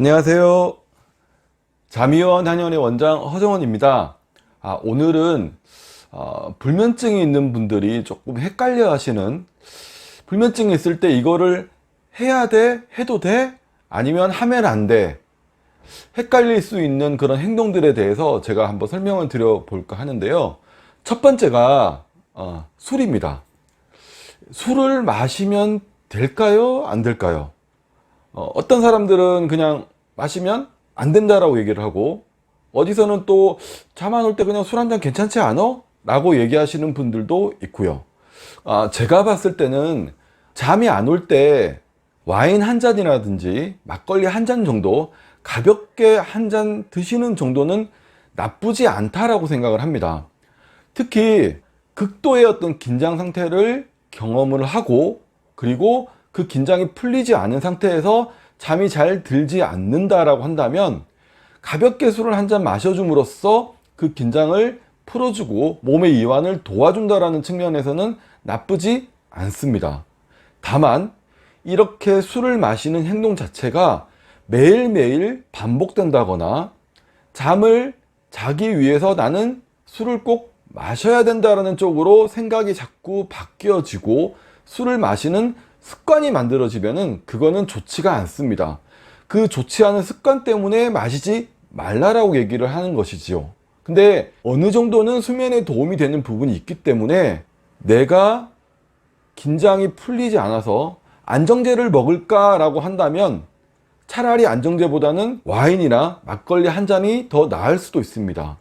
안녕하세요. 자미원 한의원의 원장 허정원입니다. 아, 오늘은 어, 불면증이 있는 분들이 조금 헷갈려 하시는 불면증이 있을 때 이거를 해야 돼? 해도 돼? 아니면 하면 안 돼? 헷갈릴 수 있는 그런 행동들에 대해서 제가 한번 설명을 드려볼까 하는데요. 첫 번째가 어, 술입니다. 술을 마시면 될까요? 안 될까요? 어, 어떤 사람들은 그냥 마시면 안 된다라고 얘기를 하고 어디서는 또 잠 안 올 때 그냥 술 한 잔 괜찮지 않아? 라고 얘기하시는 분들도 있고요. 아, 제가 봤을 때는 잠이 안 올 때 와인 한 잔이라든지 막걸리 한 잔 정도 가볍게 한 잔 드시는 정도는 나쁘지 않다라고 생각을 합니다. 특히 극도의 어떤 긴장 상태를 경험을 하고 그리고 그 긴장이 풀리지 않은 상태에서 잠이 잘 들지 않는다라고 한다면 가볍게 술을 한 잔 마셔줌으로써 그 긴장을 풀어주고 몸의 이완을 도와준다라는 측면에서는 나쁘지 않습니다. 다만 이렇게 술을 마시는 행동 자체가 매일매일 반복된다거나 잠을 자기 위해서 나는 술을 꼭 마셔야 된다라는 쪽으로 생각이 자꾸 바뀌어지고 술을 마시는 습관이 만들어지면은 그거는 좋지가 않습니다. 그 좋지 않은 습관 때문에 마시지 말라라고 얘기를 하는 것이지요. 근데 어느 정도는 수면에 도움이 되는 부분이 있기 때문에 내가 긴장이 풀리지 않아서 안정제를 먹을까라고 한다면 차라리 안정제보다는 와인이나 막걸리 한 잔이 더 나을 수도 있습니다.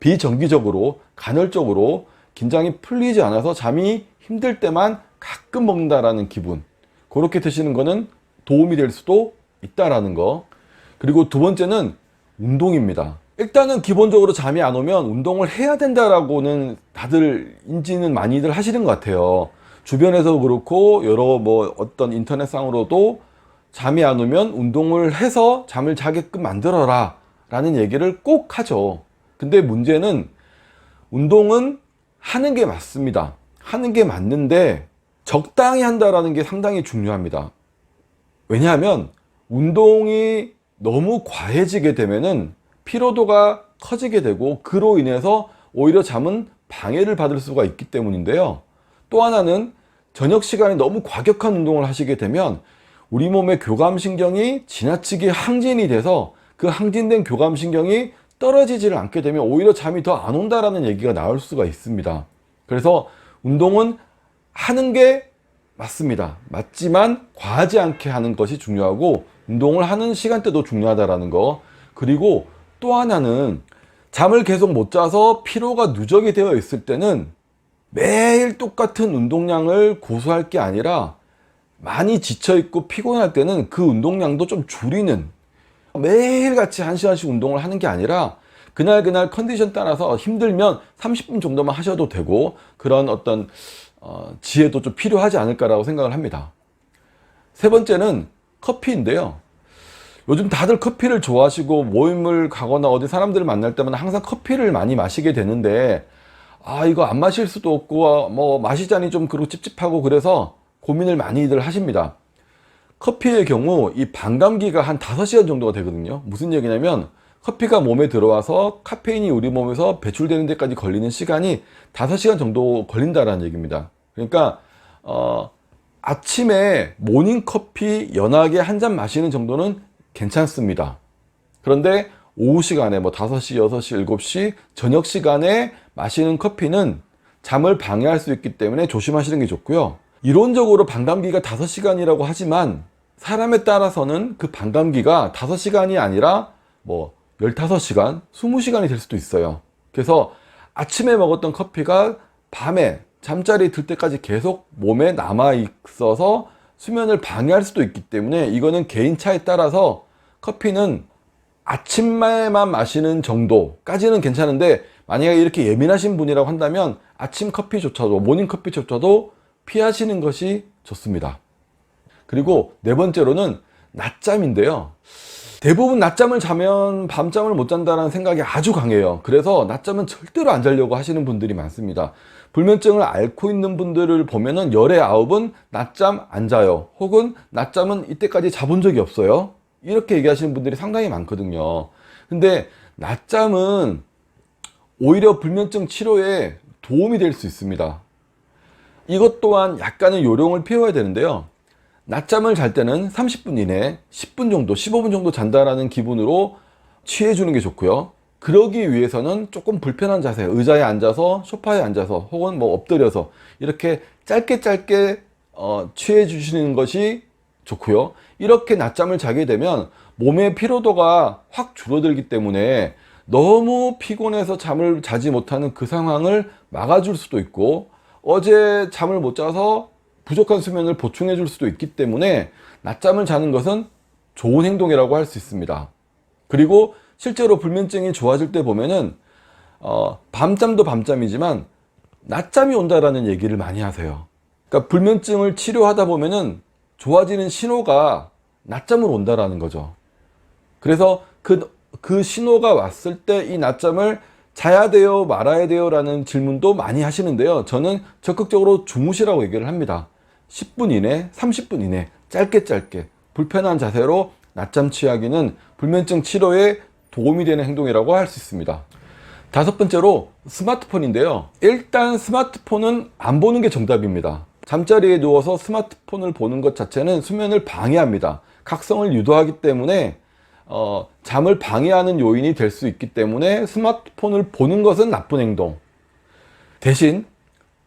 비정기적으로 간헐적으로 긴장이 풀리지 않아서 잠이 힘들 때만 가끔 먹는다라는 기분. 그렇게 드시는 거는 도움이 될 수도 있다라는 거. 그리고 두 번째는 운동입니다. 일단은 기본적으로 잠이 안 오면 운동을 해야 된다라고는 다들 인지는 많이들 하시는 것 같아요. 주변에서 그렇고 여러 뭐 어떤 인터넷상으로도 잠이 안 오면 운동을 해서 잠을 자게끔 만들어라 라는 얘기를 꼭 하죠. 근데 문제는 운동은 하는 게 맞습니다. 하는 게 맞는데 적당히 한다라는 게 상당히 중요합니다. 왜냐하면 운동이 너무 과해지게 되면은 피로도가 커지게 되고 그로 인해서 오히려 잠은 방해를 받을 수가 있기 때문인데요. 또 하나는 저녁 시간에 너무 과격한 운동을 하시게 되면 우리 몸의 교감신경이 지나치게 항진이 돼서 그 항진된 교감신경이 떨어지지를 않게 되면 오히려 잠이 더 안 온다라는 얘기가 나올 수가 있습니다. 그래서 운동은 하는 게 맞습니다. 맞지만 과하지 않게 하는 것이 중요하고 운동을 하는 시간대도 중요하다라는 거. 그리고 또 하나는 잠을 계속 못 자서 피로가 누적이 되어 있을 때는 매일 똑같은 운동량을 고수할 게 아니라 많이 지쳐 있고 피곤할 때는 그 운동량도 좀 줄이는 매일 같이 한 시간씩 운동을 하는 게 아니라 그날 그날 컨디션 따라서 힘들면 30분 정도만 하셔도 되고 그런 어떤 어, 지혜도 좀 필요하지 않을까라고 생각을 합니다. 세 번째는 커피인데요. 요즘 다들 커피를 좋아하시고 모임을 가거나 어디 사람들을 만날 때마다 항상 커피를 많이 마시게 되는데 아 이거 안 마실 수도 없고 뭐 마시자니 좀 그렇고 찝찝하고 그래서 고민을 많이들 하십니다. 커피의 경우 이 반감기가 한 5시간 정도가 되거든요. 무슨 얘기냐면 커피가 몸에 들어와서 카페인이 우리 몸에서 배출되는 데까지 걸리는 시간이 5시간 정도 걸린다라는 얘기입니다. 그러니까 어, 아침에 모닝커피 연하게 한 잔 마시는 정도는 괜찮습니다. 그런데 오후 시간에 뭐 5시, 6시, 7시 저녁 시간에 마시는 커피는 잠을 방해할 수 있기 때문에 조심하시는 게 좋고요. 이론적으로 반감기가 5시간이라고 하지만 사람에 따라서는 그 반감기가 5시간이 아니라 뭐 15시간, 20시간이 될 수도 있어요. 그래서 아침에 먹었던 커피가 밤에 잠자리 들 때까지 계속 몸에 남아 있어서 수면을 방해할 수도 있기 때문에 이거는 개인 차에 따라서 커피는 아침에만 마시는 정도까지는 괜찮은데 만약에 이렇게 예민하신 분이라고 한다면 아침 커피조차도 모닝 커피조차도 피하시는 것이 좋습니다. 그리고 네 번째로는 낮잠인데요. 대부분 낮잠을 자면 밤잠을 못 잔다는 생각이 아주 강해요. 그래서 낮잠은 절대로 안 자려고 하시는 분들이 많습니다. 불면증을 앓고 있는 분들을 보면은 열의 아홉은 낮잠 안 자요. 혹은 낮잠은 이때까지 자본 적이 없어요. 이렇게 얘기하시는 분들이 상당히 많거든요. 근데 낮잠은 오히려 불면증 치료에 도움이 될 수 있습니다. 이것 또한 약간의 요령을 피워야 되는데요. 낮잠을 잘 때는 30분 이내, 10분 정도, 15분 정도 잔다라는 기분으로 취해 주는 게 좋고요. 그러기 위해서는 조금 불편한 자세, 의자에 앉아서, 소파에 앉아서, 혹은 뭐 엎드려서 이렇게 짧게 짧게 어, 취해 주시는 것이 좋고요. 이렇게 낮잠을 자게 되면 몸의 피로도가 확 줄어들기 때문에 너무 피곤해서 잠을 자지 못하는 그 상황을 막아줄 수도 있고 어제 잠을 못 자서 부족한 수면을 보충해 줄 수도 있기 때문에 낮잠을 자는 것은 좋은 행동이라고 할 수 있습니다. 그리고 실제로 불면증이 좋아질 때 보면은 어, 밤잠도 밤잠이지만 낮잠이 온다라는 얘기를 많이 하세요. 그러니까 불면증을 치료하다 보면은 좋아지는 신호가 낮잠으로 온다라는 거죠. 그래서 그, 그 신호가 왔을 때 이 낮잠을 자야 돼요, 말아야 돼요 라는 질문도 많이 하시는데요. 저는 적극적으로 주무시라고 얘기를 합니다. 10분 이내, 30분 이내, 짧게 짧게, 불편한 자세로 낮잠 취하기는 불면증 치료에 도움이 되는 행동이라고 할 수 있습니다. 다섯 번째로 스마트폰인데요. 일단 스마트폰은 안 보는 게 정답입니다. 잠자리에 누워서 스마트폰을 보는 것 자체는 수면을 방해합니다. 각성을 유도하기 때문에 어, 잠을 방해하는 요인이 될 수 있기 때문에 스마트폰을 보는 것은 나쁜 행동. 대신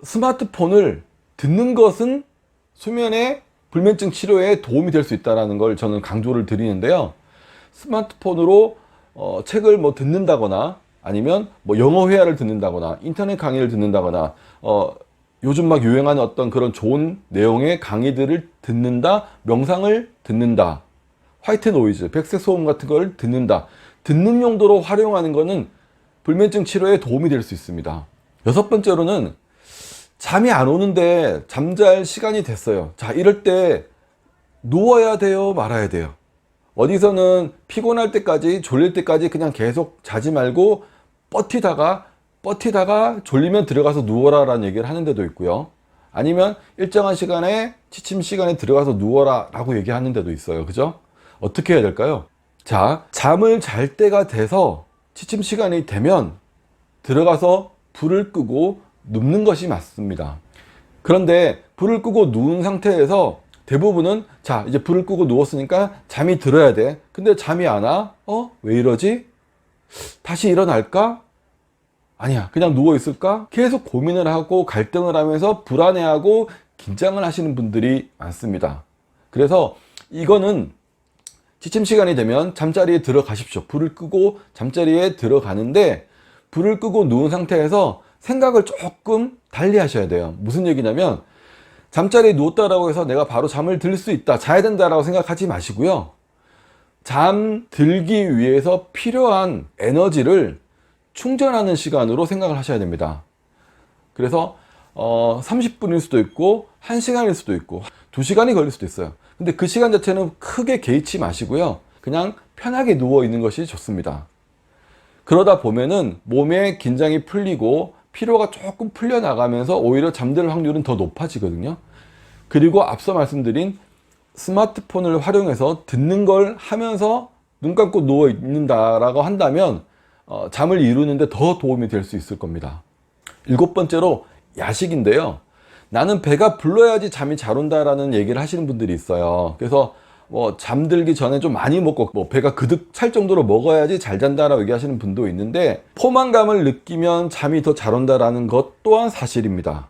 스마트폰을 듣는 것은 수면의 불면증 치료에 도움이 될 수 있다는 걸 저는 강조를 드리는데요. 스마트폰으로 어, 책을 뭐 듣는다거나 아니면 뭐 영어 회화를 듣는다거나 인터넷 강의를 듣는다거나 어, 요즘 막 유행하는 어떤 그런 좋은 내용의 강의들을 듣는다, 명상을 듣는다, 화이트 노이즈, 백색 소음 같은 걸 듣는다. 듣는 용도로 활용하는 것은 불면증 치료에 도움이 될 수 있습니다. 여섯 번째로는 잠이 안 오는데 잠잘 시간이 됐어요. 자, 이럴 때 누워야 돼요, 말아야 돼요. 어디서는 피곤할 때까지, 졸릴 때까지 그냥 계속 자지 말고 버티다가, 버티다가 졸리면 들어가서 누워라 라는 얘기를 하는 데도 있고요. 아니면 일정한 시간에, 취침 시간에 들어가서 누워라 라고 얘기하는 데도 있어요. 그죠? 어떻게 해야 될까요? 자, 잠을 잘 때가 돼서 취침 시간이 되면 들어가서 불을 끄고 눕는 것이 맞습니다. 그런데 불을 끄고 누운 상태에서 대부분은 자, 이제 불을 끄고 누웠으니까 잠이 들어야 돼. 근데 잠이 안 와? 어? 왜 이러지? 다시 일어날까? 아니야. 그냥 누워 있을까? 계속 고민을 하고 갈등을 하면서 불안해하고 긴장을 하시는 분들이 많습니다. 그래서 이거는 취침 시간이 되면 잠자리에 들어가십시오. 불을 끄고 잠자리에 들어가는데 불을 끄고 누운 상태에서 생각을 조금 달리 하셔야 돼요. 무슨 얘기냐면 잠자리에 누웠다라고 해서 내가 바로 잠을 들 수 있다, 자야 된다라고 생각하지 마시고요. 잠 들기 위해서 필요한 에너지를 충전하는 시간으로 생각을 하셔야 됩니다. 그래서 어, 30분일 수도 있고 1시간일 수도 있고 2시간이 걸릴 수도 있어요. 근데 그 시간 자체는 크게 개의치 마시고요. 그냥 편하게 누워 있는 것이 좋습니다. 그러다 보면은 몸의 긴장이 풀리고 피로가 조금 풀려나가면서 오히려 잠들 확률은 더 높아지거든요. 그리고 앞서 말씀드린 스마트폰을 활용해서 듣는 걸 하면서 눈 감고 누워 있는다라고 한다면 어, 잠을 이루는데 더 도움이 될 수 있을 겁니다. 일곱 번째로 야식인데요. 나는 배가 불러야지 잠이 잘 온다라는 얘기를 하시는 분들이 있어요. 그래서 뭐 잠들기 전에 좀 많이 먹고 뭐 배가 그득 찰 정도로 먹어야지 잘 잔다라고 얘기하시는 분도 있는데 포만감을 느끼면 잠이 더 잘 온다라는 것 또한 사실입니다.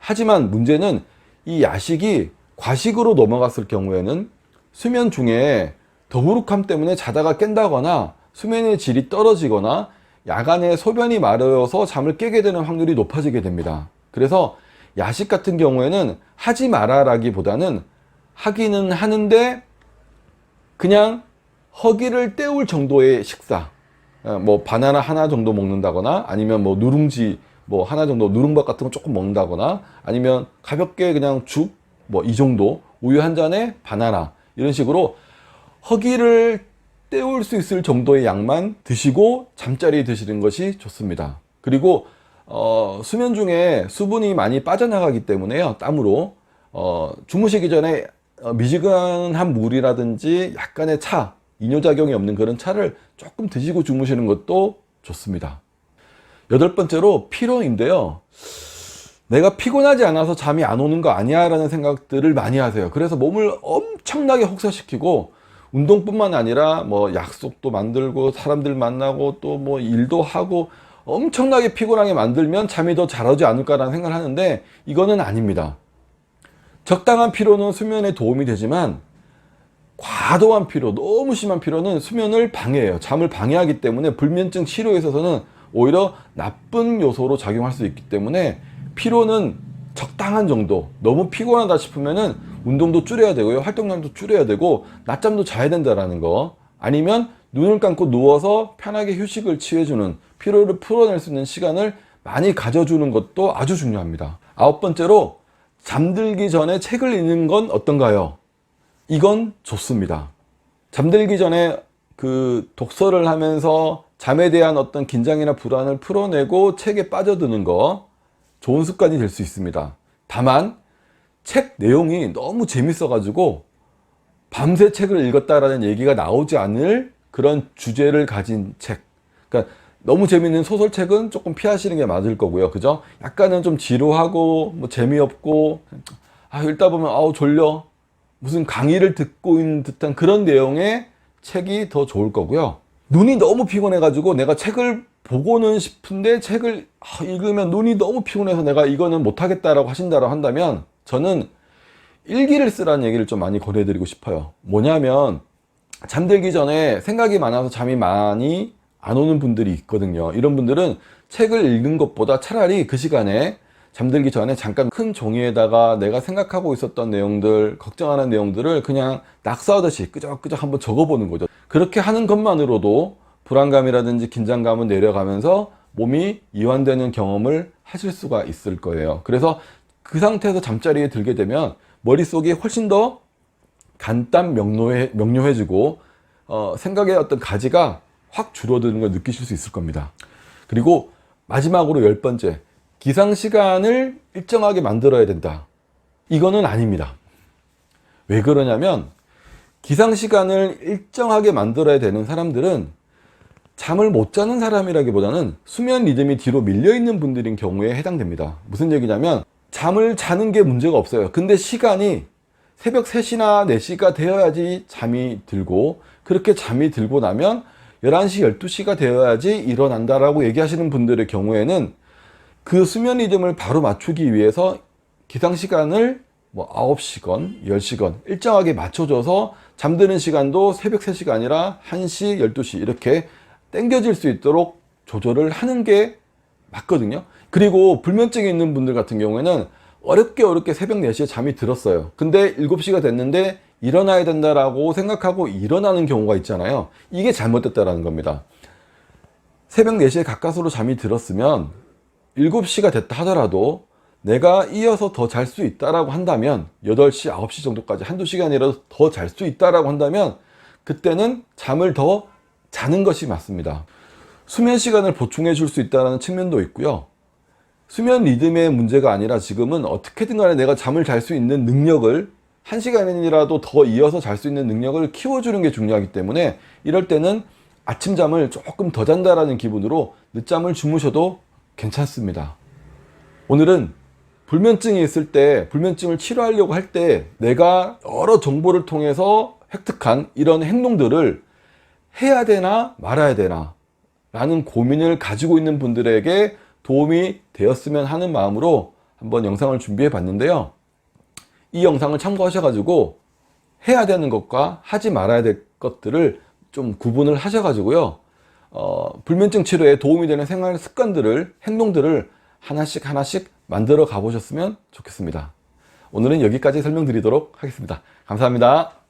하지만 문제는 이 야식이 과식으로 넘어갔을 경우에는 수면 중에 더부룩함 때문에 자다가 깬다거나 수면의 질이 떨어지거나 야간에 소변이 마려워서 잠을 깨게 되는 확률이 높아지게 됩니다. 그래서 야식 같은 경우에는 하지 마라라기보다는 하기는 하는데 그냥 허기를 때울 정도의 식사. 어, 뭐 바나나 하나 정도 먹는다거나 아니면 뭐 누룽지 뭐 하나 정도 누룽밥 같은 거 조금 먹는다거나 아니면 가볍게 그냥 죽 뭐 이 정도 우유 한 잔에 바나나 이런 식으로 허기를 때울 수 있을 정도의 양만 드시고 잠자리에 드시는 것이 좋습니다. 그리고 어, 수면 중에 수분이 많이 빠져나가기 때문에요. 땀으로 어, 주무시기 전에 어, 미지근한 물이라든지 약간의 차, 이뇨작용이 없는 그런 차를 조금 드시고 주무시는 것도 좋습니다. 여덟 번째로 피로인데요. 내가 피곤하지 않아서 잠이 안 오는 거 아니야 라는 생각들을 많이 하세요. 그래서 몸을 엄청나게 혹사시키고 운동뿐만 아니라 뭐 약속도 만들고 사람들 만나고 또 뭐 일도 하고 엄청나게 피곤하게 만들면 잠이 더 잘 오지 않을까라는 생각을 하는데 이거는 아닙니다. 적당한 피로는 수면에 도움이 되지만 과도한 피로, 너무 심한 피로는 수면을 방해해요. 잠을 방해하기 때문에 불면증 치료에 있어서는 오히려 나쁜 요소로 작용할 수 있기 때문에 피로는 적당한 정도, 너무 피곤하다 싶으면은 운동도 줄여야 되고요. 활동량도 줄여야 되고 낮잠도 자야 된다라는 거. 아니면 눈을 감고 누워서 편하게 휴식을 취해주는 피로를 풀어낼 수 있는 시간을 많이 가져주는 것도 아주 중요합니다. 아홉 번째로 잠들기 전에 책을 읽는 건 어떤가요? 이건 좋습니다. 잠들기 전에 그 독서를 하면서 잠에 대한 어떤 긴장이나 불안을 풀어내고 책에 빠져드는 거 좋은 습관이 될 수 있습니다. 다만 책 내용이 너무 재밌어 가지고 밤새 책을 읽었다라는 얘기가 나오지 않을 그런 주제를 가진 책. 그러니까 너무 재밌는 소설책은 조금 피하시는 게 맞을 거고요. 그죠? 약간은 좀 지루하고 뭐 재미없고 아 읽다 보면 아우 졸려. 무슨 강의를 듣고 있는 듯한 그런 내용의 책이 더 좋을 거고요. 눈이 너무 피곤해 가지고 내가 책을 보고는 싶은데 책을 아, 읽으면 눈이 너무 피곤해서 내가 이거는 못 하겠다라고 하신다고 한다면 저는 일기를 쓰라는 얘기를 좀 많이 권해드리고 싶어요. 뭐냐면 잠들기 전에 생각이 많아서 잠이 많이 안 오는 분들이 있거든요. 이런 분들은 책을 읽는 것보다 차라리 그 시간에 잠들기 전에 잠깐 큰 종이에다가 내가 생각하고 있었던 내용들, 걱정하는 내용들을 그냥 낙서하듯이 끄적끄적 한번 적어보는 거죠. 그렇게 하는 것만으로도 불안감이라든지 긴장감은 내려가면서 몸이 이완되는 경험을 하실 수가 있을 거예요. 그래서 그 상태에서 잠자리에 들게 되면 머릿속이 훨씬 더 간단 명료해, 명료해지고 어, 생각의 어떤 가지가 확 줄어드는 걸 느끼실 수 있을 겁니다. 그리고 마지막으로 열 번째, 기상 시간을 일정하게 만들어야 된다. 이거는 아닙니다. 왜 그러냐면 기상 시간을 일정하게 만들어야 되는 사람들은 잠을 못 자는 사람이라기보다는 수면 리듬이 뒤로 밀려 있는 분들인 경우에 해당됩니다. 무슨 얘기냐면 잠을 자는 게 문제가 없어요. 근데 시간이 새벽 3시나 4시가 되어야지 잠이 들고 그렇게 잠이 들고 나면 11시, 12시가 되어야지 일어난다라고 얘기하시는 분들의 경우에는 그 수면 리듬을 바로 맞추기 위해서 기상 시간을 뭐 9시건, 10시건 일정하게 맞춰줘서 잠드는 시간도 새벽 3시가 아니라 1시, 12시 이렇게 땡겨질 수 있도록 조절을 하는 게 맞거든요. 그리고 불면증이 있는 분들 같은 경우에는 어렵게 어렵게 새벽 4시에 잠이 들었어요. 근데 7시가 됐는데 일어나야 된다라고 생각하고 일어나는 경우가 있잖아요. 이게 잘못됐다라는 겁니다. 새벽 4시에 가까스로 잠이 들었으면 7시가 됐다 하더라도 내가 이어서 더 잘 수 있다라고 한다면 8시, 9시 정도까지 한두 시간이라도 더 잘 수 있다라고 한다면 그때는 잠을 더 자는 것이 맞습니다. 수면 시간을 보충해 줄 수 있다는 측면도 있고요. 수면 리듬의 문제가 아니라 지금은 어떻게든 간에 내가 잠을 잘 수 있는 능력을 한 시간이라도 더 이어서 잘 수 있는 능력을 키워주는 게 중요하기 때문에 이럴 때는 아침잠을 조금 더 잔다라는 기분으로 늦잠을 주무셔도 괜찮습니다. 오늘은 불면증이 있을 때, 불면증을 치료하려고 할 때 내가 여러 정보를 통해서 획득한 이런 행동들을 해야 되나 말아야 되나 라는 고민을 가지고 있는 분들에게 도움이 되었으면 하는 마음으로 한번 영상을 준비해 봤는데요. 이 영상을 참고하셔가지고 해야 되는 것과 하지 말아야 될 것들을 좀 구분을 하셔가지고요. 어, 불면증 치료에 도움이 되는 생활 습관들을, 행동들을 하나씩 하나씩 만들어 가보셨으면 좋겠습니다. 오늘은 여기까지 설명드리도록 하겠습니다. 감사합니다.